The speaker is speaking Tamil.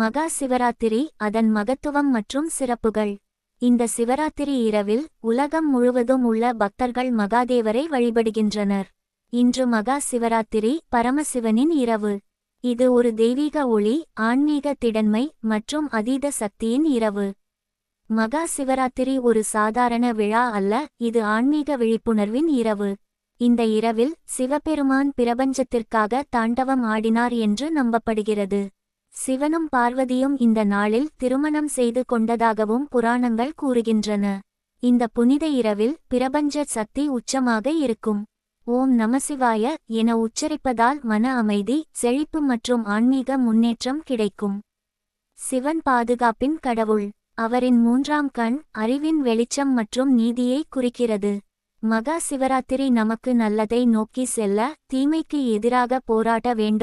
மகா சிவராத்திரி அதன் மகத்துவம் மற்றும் சிறப்புகள். இந்த சிவராத்திரி இரவில் உலகம் முழுவதும் உள்ள பக்தர்கள் மகாதேவரை வழிபடுகின்றனர். இன்று மகா சிவராத்திரி பரமசிவனின் இரவு. இது ஒரு தெய்வீக ஒளி ஆன்மீக திடன்மை மற்றும் அதீத சக்தியின் இரவு. மகா சிவராத்திரி ஒரு சாதாரண விழா அல்ல இது ஆன்மீக விழிப்புணர்வின் இரவு. இந்த இரவில் சிவபெருமான் பிரபஞ்சத்திற்காக தாண்டவம் ஆடினார் என்று நம்பப்படுகிறது. சிவனும் பார்வதியும் இந்த நாளில் திருமணம் செய்து கொண்டதாகவும் புராணங்கள் கூறுகின்றன. இந்த புனித இரவில் பிரபஞ்ச சக்தி உச்சமாக இருக்கும். ஓம் நமசிவாய என உச்சரிப்பதால் மன அமைதி செழிப்பு மற்றும் ஆன்மீக முன்னேற்றம் கிடைக்கும். சிவன் பாதுகாப்பின் கடவுள். அவரின் மூன்றாம் கண் அறிவின் வெளிச்சம் மற்றும் நீதியை குறிக்கிறது. மகா சிவராத்திரி நமக்கு நல்லதை நோக்கி செல்ல தீமைக்கு எதிராக போராட வேண்டும்.